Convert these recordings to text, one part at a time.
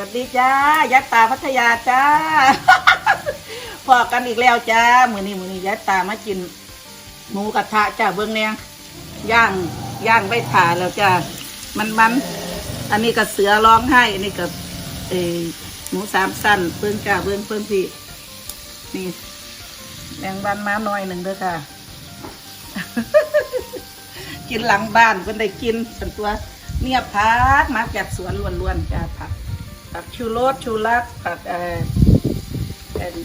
วัสดีจ้า ยัดตาพัทยาจ้า พอกันอีกแล้วจ้า มือนี้มือนี้ยัดตามากิน หมูกระทะจ้าเบื้องแนงย่างย่างไว้ถ่าแล้วจ้า มันมันอันนี้ก็เสือร้องไห้ อันนี้ก็เอหมูสามสั้นเบื้องจ้าเบื้องเบื้องพี่ นี่แมงวันมาหน่อยหนึ่งเด้อค่ะ กินหลังบ้านเพิ่นได้กินส่วนตัว เนี่ยพักมาจากสวนล้วนๆจ้าผัก ผักชูรสชูรักผักเอ่อเออ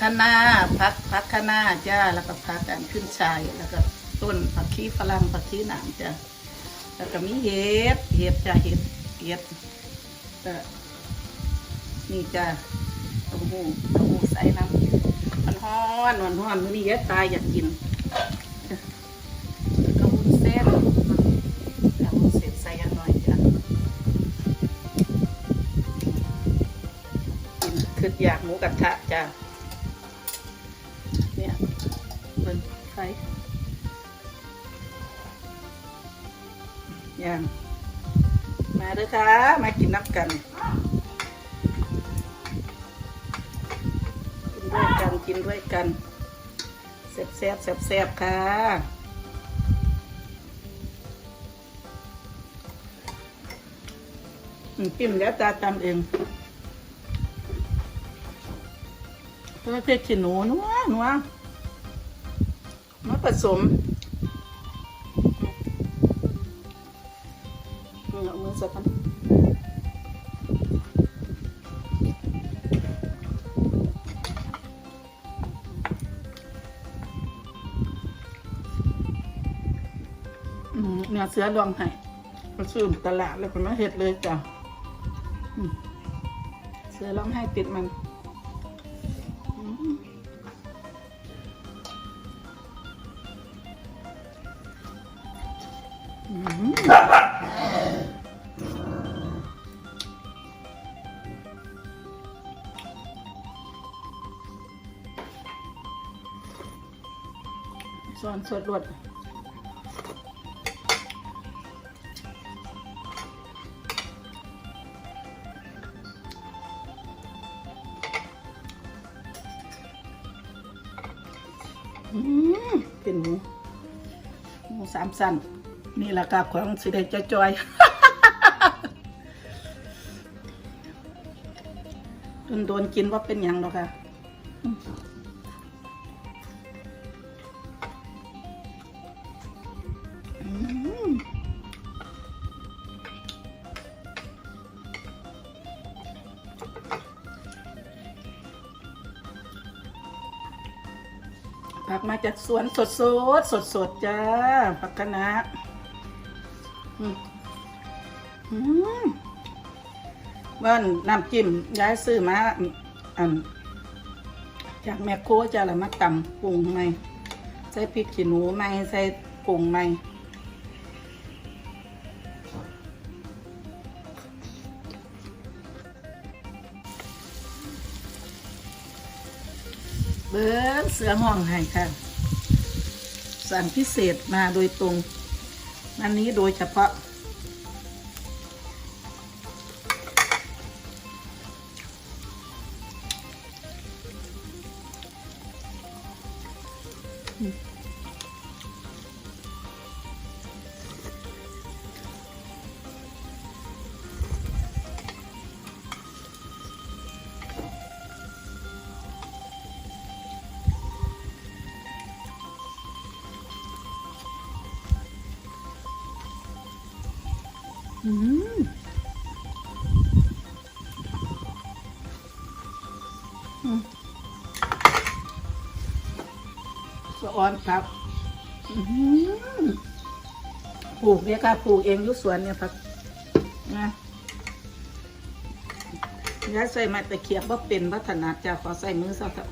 คะน้าผักผักคะน้าจ้าแล้วก็ผักอันขึ้นชายแล้วก็ต้นผักชีฝรั่งผักชีหนามจ้าแล้วก็มีเห็ดเห็ดจ้าเห็ดเห็ดก็นี่จ้าต้าหู้เต้าหู้ใส่น้ำมันฮ้อนหวานฮ้อนมื้อนี้เยอะตายอยากกิน คืออยากหมูกระทะจ้ะเนี่ยเบิ่งไฟย่างมาเด้อค่ะ มากินน้ำกันกินด้วยกันกินด้วยกันแซ่บแซ่บแซ่บแซ่บค่ะอืมจิ้มแล้วตาตำเอง เพื่อขี้หนูนัวนัวมาผสมเอามือสักกันเนื้อเสือรวมให้ก็ซื้อตลาดแล้วก็มาเห็ดเลยจ้ะเสือร้องไห้ติดมัน สอนสดรวดอืมเป็นหมูหมูสามสั้น นี่แหละกับของสิได้จอยโดนๆกินว่าเป็นหยังหรอกค่ะผักมาจากสวนสดสดสดสดๆจ้าผักคะน้า อืมว่านน้ำจิ้มย้ายซื้อมาอันจากแมคโครจ้าแล้วมาตำปรุงใหม่ใส่พริกขี้หนูใหม่ใส่ปรุงใหม่เบิ้งเสือห้องให้ค่ะ สั่งพิเศษมาโดยตรงอันนี้โดยเฉพาะ สะออนครับปลูกเนี่ยค่ะปลูกเองอยุสวนเนี่ยครับนะย้ายใส่มาตะเคียบว่าเป็นวัฒนาจะขอใส่มือซะเถอ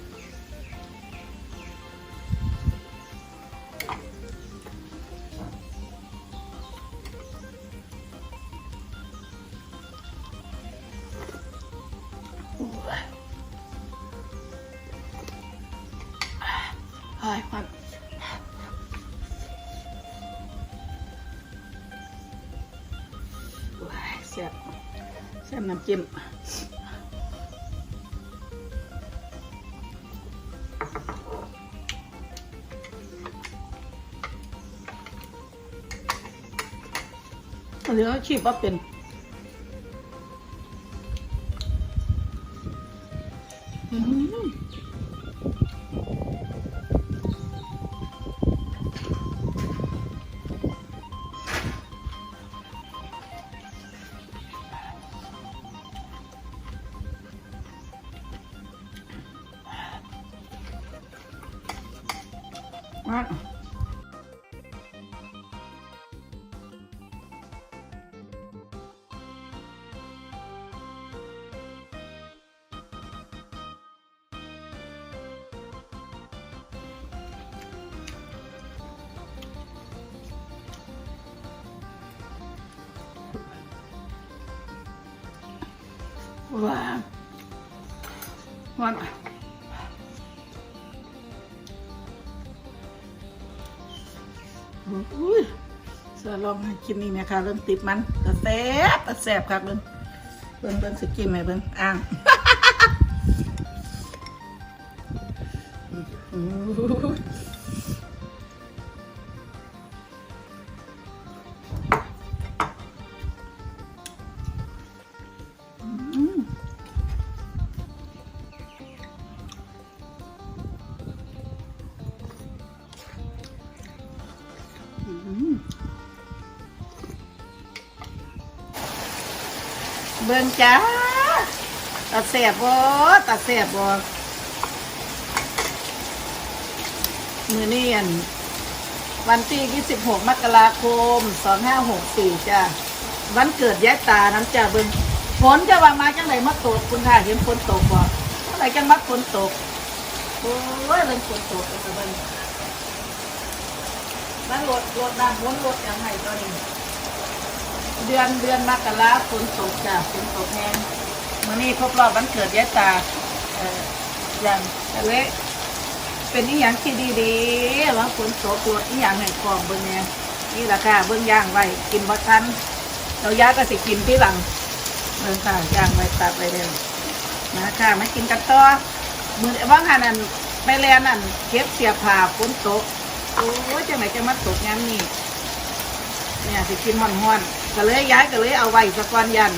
ะเฮ้ยมันว้ายแซ่บแแค่น้ำจิ้มเดี๋ยวชีพว่าเป็น มาว้า อุ้ยเสือลองให้กินนี่นะค่ะเริ่มติดมันกระแซบกระแซบครับเบิ้งเบิ้งเบิ้งสกินไหมเบิ้งอ่าง บิ่งจ้าตาแสบบ่ตาแสบบ่มือนี่อันวันที่ 26 มกราคม 2564 จ้าวันเกิดยายตาน้ำจ้าเบิ่งฝนจะว่ามาจังไหนมาตกคุณค่ะเห็นฝนตกบ่เมื่อไหรจังมาฝนตกโอ้ยเรื่องฝนตกเบิ่งมันรถรถน้ำวนรถยังไงตัวนี้ เดือนเดือนมกราฝนตกจ้ะฝนตกแห้งมื่อนี้ครบรอบวันเกิดยายตาเอ่ออย่างทะเลเป็นอีหยังที่ดีๆว่าฝนตกรถอีหยังแห่งกองเบิ่งเนี่ยนี่แหละค่ะเบิ่งย่างไว้กินบ่ทันเราย้ายก็สิกินที่หลังเบิ่งค่ะย่างไว้ตัดไว้เร็วนะค่ะมากินกันต่อมือว่างหันนั่นไปแลนั่นเก็บเสียผ้าฝนตกโอ้ยจังไหนจะมาตกงั้นนี่เนี่ยสิกินหอนห่อนๆ ก็เลยย้ายก็เลยเอาไว้สักวันยัน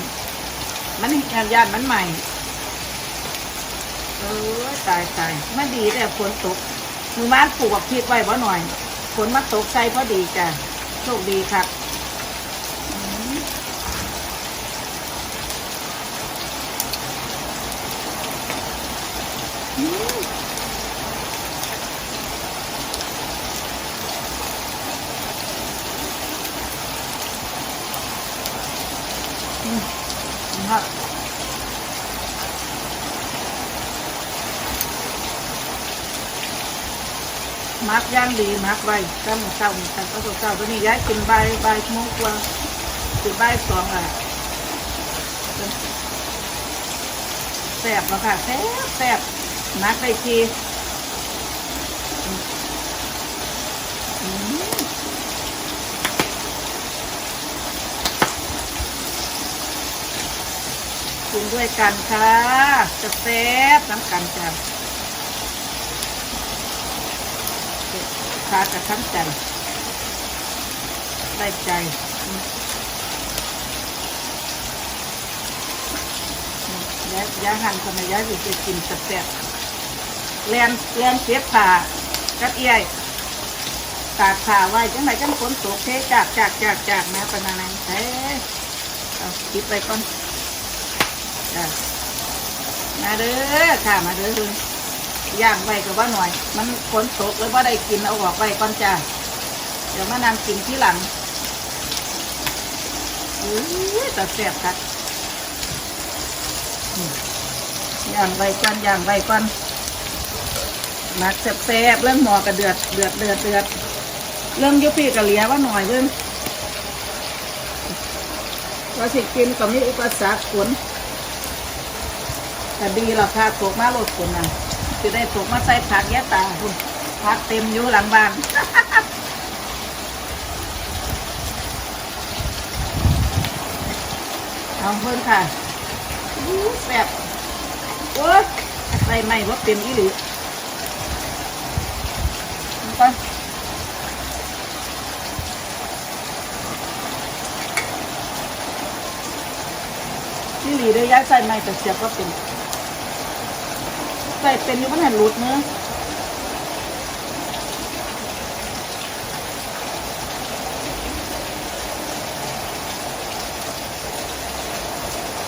มันงานยันมันใหม่เออตายตายมาดีแต่ฝนตกมือม้านปลูกกับพริกไว้บ่หน่อยฝนมาตกใส่พอดีจ้ะโชคดีครับ มักย่างดีมักไว้ตั้งเช้าตั้งเช้าเช้าตัวนี้ย้ายกินใบใบโมงกว่ากินใบสองอะแซ่บแล้วค่ะแซ่บแซ่บนักได้ทีกินด้วยกันค่ะจะแซ่บน้ำกันจ้ะ คากับทั้งใจ ได้ใจอืมอืมยายยายหันคนมายายอยู่จะกินแซ่บๆแลนแลนเสียผ่ากับเอี้ยตากผ่าไว้จังไหนจังฝนตกเทจากจากจากจากนะปนานันเฮ้เอาคิดไปก่อนจ้ะมาเด้อค่ะมาเด้อ ย่างไว้ก็ว่าหน่อย มันฝนตกแล้วว่าได้กินเอาออกไว้ก่อนจ้าเดี๋ยวมานั่งกินที่หลังอุ้ยแต่แซ่บครับอืมย่างไว้ก่อนย่างไว้ก่อนหมักแซ่บๆเรื่องหมอกระเดือดเดือดเดือดเดือดเรื่องยุพี่กะเหลียว่าหน่อยเรื่องว่าสิกินก็มีอุปสรรคฝนแต่ดีหรอกค่ะตกมาลดฝนน่ะ จะได้ตกมาใส่ผักแยะตาคุณผักเต็มอยู่หลังบ้านเอาเพิ่นค่ะแซ่บโอ้ยใส่ไม่ว่าเป็นอีหลีนี่ก่หลีเด้อยายใส่ไม่แต่เสียบว่าเป็น ใส่เป็นอยู่มันเห็นหลุดมือ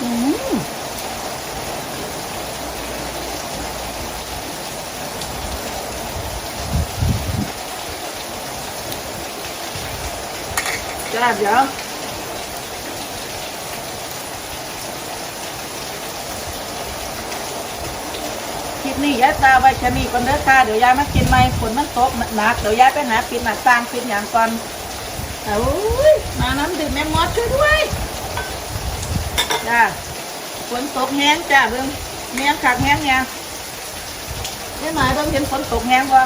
อืมจ้าเดี๋ยว คลิป นี้ยายตาไว้ชะนีก่อนเด้อค่ะเดี๋ยวยายมากินไหมฝนมันตกหนักเดี๋ยวยายไปหาปิดหนักสร้างปิดอย่างก่อนเอ้ยมาน้ำดื่มแม่มอดช่วยด้วยจ้าฝนตกแห้งจ้าเบิ่งเมียงขักแห้งเนี่ยนี่หมายเบิ่งเห็นฝนตกแห้งบ่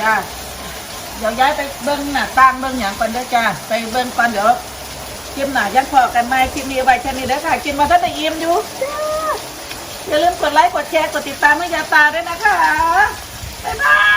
จ้าเดี๋ยวย้ายไปเบิ้งหน้าต่างเบิ้งอย่างก่อนเด้อจ้าไปเบิ้งก่อนเดี๋ยวคลิปหน้ายันพอกันไหมคลิปนี้ไว้แค่นี้เด้อค่ะกินมาท่านได้อิ่มอยู่จ้าอย่าลืมกดไลค์กดแชร์กดติดตามให้ยาตาด้วยนะคะบ๊ายบาย